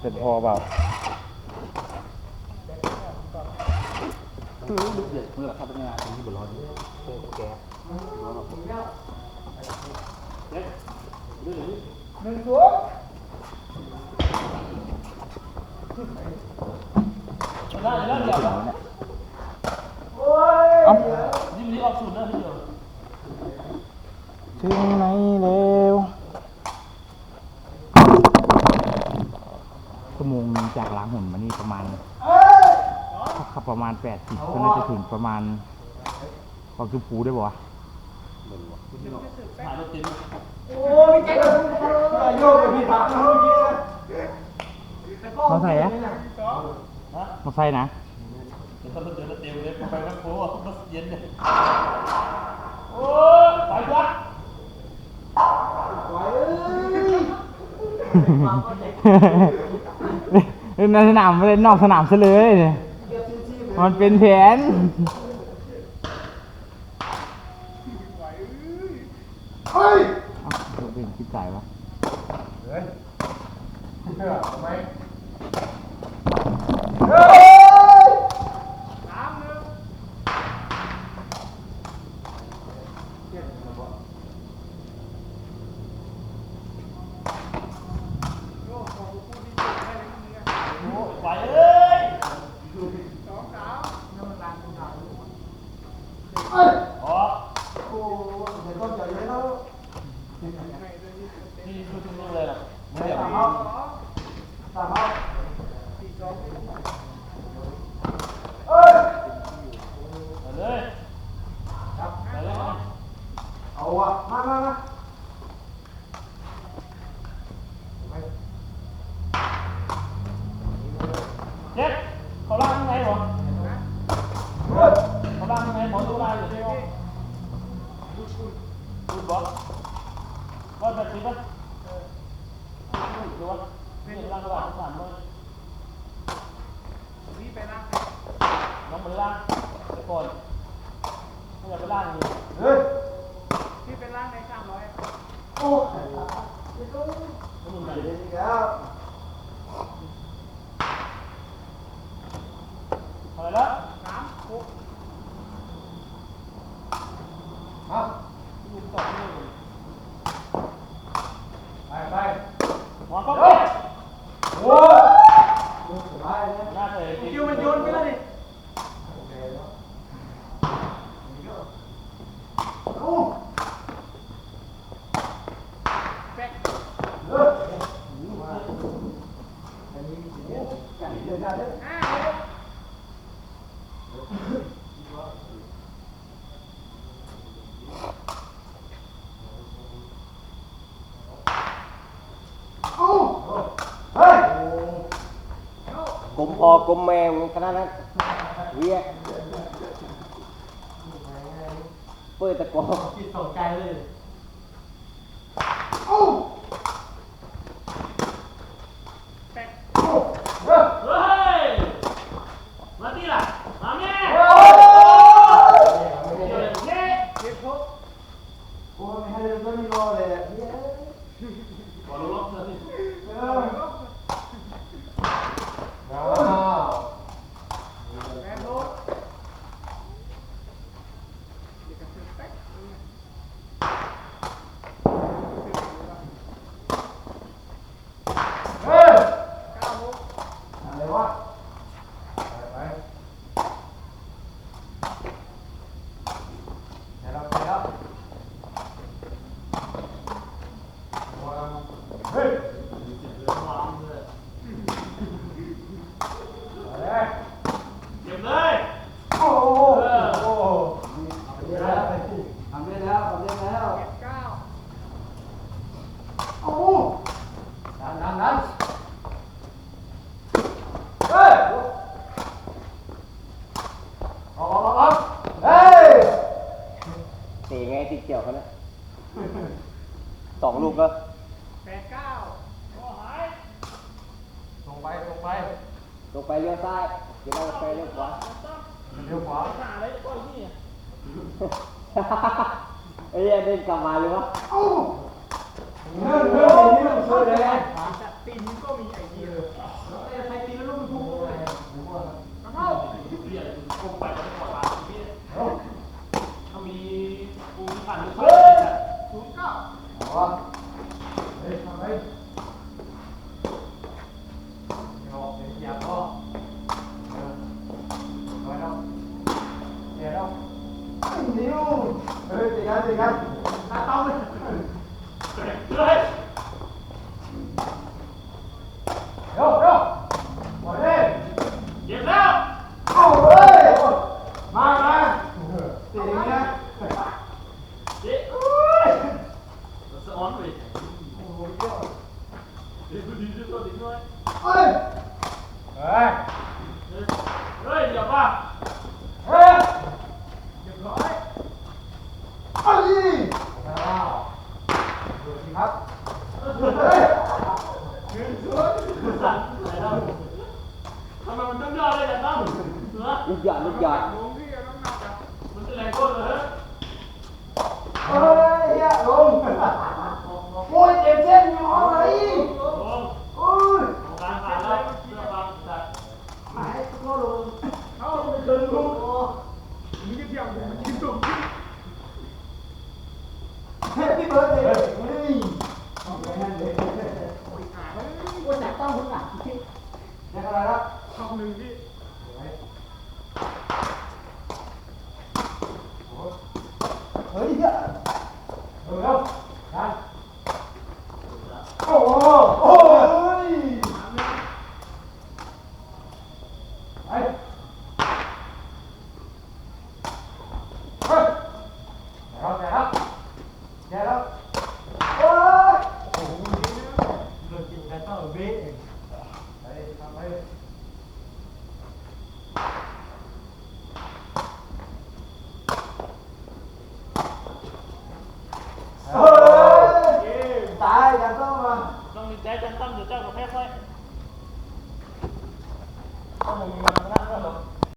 เป็นพอเปล่าลูกเด็กเมื่อทำงานที่บุร้อนเจอแก๊สได้แล้วเดี๋ยว เอ้า นี่มันออกสูตรแล้วทีเดียว ถึงไหนแล้วชั่ วโมงหนึ่งจากล้างหุ่นมานี่ประมาณถ้าขับประมาณแปดสิบก็น่าจะถึงประมาณความจุภูได้ป่าวะหารถติดมาใส่อะฮะมาใส่นะเดี๋ยวถ้ารถเดินรถเต็มเลยไปแม่โค้งรถเย็นเลยโอ้ยไปวะเล่ นในสนามไม่เล่นนอกสนามซะเลยเนี่ยมันเป็นแผนเอ้าเราเป็นคิดจ่ายวะไปเอ้ยอ๋อนี่ชุดนี้เลยนะไม่ได้เอาไปเลยไปเลย เอาอะมามามา เจ็ดเขาล่างยังไงหรอเขาล่าง ยังไงหมอดูลยอยู่ที่ห้องพูดบอกว่าแบบนี้ปะดูวะนี่ล่างกระดาษสามเลยน้องมันล่างก่อนไม่อยากไปล่างอยู่เฮ้ยไม่มีไหนเดี๋ยวนี้แล้อะไรแล้ว มา ยืนต่อนี่ ไปไป วางก็ไป โอ้ยสบายเลย หน้าเตะ คิวมันโยนไปแล้วดิโอ้เออมาอันนี้มีสิเนี่ยไกลมพอกลมแมวขนาดนั้นเวียเปิดตะกอติดสองใจเลย เฮ้ย มาที่ล่ะ มาแม่เย้ โอ้ยไม่ให้เลยก็ไม่รอเลยอะขอล็อกเลยเออว้าวเฮ้ยอะไรวะไปไปเดี๋ยวไปแล้วว้าวเฮ้ยเอาเลย เก็บเลย โอ้โหโอ้โหทำได้แล้วทำได้แล้วทำได้แล้วโอ้โหดันดันดันเฮ้ยออกออกออกเฮ้ย เตะไงติดเกี่ยวเขานะสองลูกก็ตรงไปตรงไปลงไปเลี้ยวซ้ายเดี๋ยวเราไปเลี้ยวขวาเลี้ยวขวาหาอะไรก็อีกนี่ไอ้เหี้ยเดินกลับมาเลยวะเอ้าเรื่องเรื่องนี้มันช่วยได้ไงตีนก็มี lại đi không à tông đi vô vô bỏ đi dẹp ra ôi ơi mà mà tiền nha chị ơi nó sẽ ón về ôi trời để tôi đi cho tôi tính thôi ơi ơi ơi dẹp ra ทำไมมันต้องย่อเลยอย่าต้องเหรอลูกหยอดลูกหยอดมันจะแรงโคตรเลยเฮ้ยเฮียลงโอ้ยเจ็บเส้นอยู่เอาไหนโอ้โหโอ้ยการผ่านแล้วเรื่องความสัตว์หมายก็ลงเอาไปเดินลูกเฮ้ยพี่เบิร์ดเลยเฮ้ยเอาไปนั่นเลยว่าจับต้องคุณหลังนี่ อะไรละคำหนึ่งที่